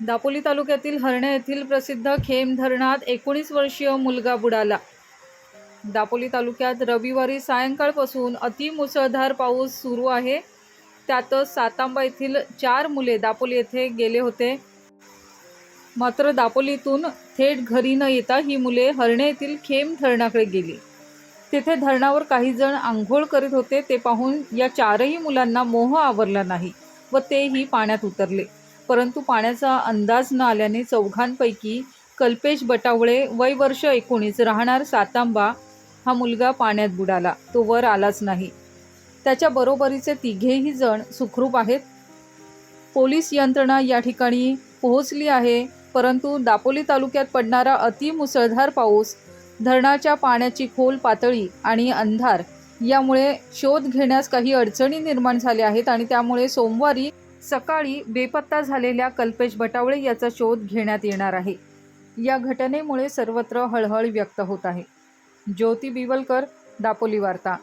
दापोली तालुक्यातील हरणे येथील प्रसिद्ध खेम धरणात एकोणीस वर्षीय मुलगा बुडाला. दापोली तालुक्यात रविवारी सायंकाळपासून अतिमुसळधार पाऊस सुरू आहे. त्यातच सातांबा येथील चार मुले दापोली येथे गेले होते. मात्र दापोलीतून थेट घरी न येता ही मुले हरणे येथील खेम धरणाकडे गेली. तेथे धरणावर काही जण आंघोळ करीत होते ते पाहून या चारही मुलांना मोह आवरला नाही व तेही पाण्यात उतरले. परंतु पाण्याचा अंदाज न आल्याने चौघांपैकी कल्पेश बटावळे वय वर्ष एकोणीस राहणार सातांबा हा मुलगा पाण्यात बुडाला. तो वर आलाच नाही. त्याच्या बरोबरीचे तिघेही जण सुखरूप आहेत. पोलीस यंत्रणा या ठिकाणी पोहोचली आहे परंतु दापोली तालुक्यात पडणारा अतिमुसळधार पाऊस धरणाच्या पाण्याची खोल पातळी आणि अंधार यामुळे शोध घेण्यास काही अडचणी निर्माण झाल्या आहेत आणि त्यामुळे सोमवारी सकाळी बेपत्ता झालेल्या कल्पेश बटावळे याचा शोध घेण्यात येणार आहे. या घटनेमुळे सर्वत्र हळहळ व्यक्त होत आहे. ज्योती बिवलकर दापोली वार्ता.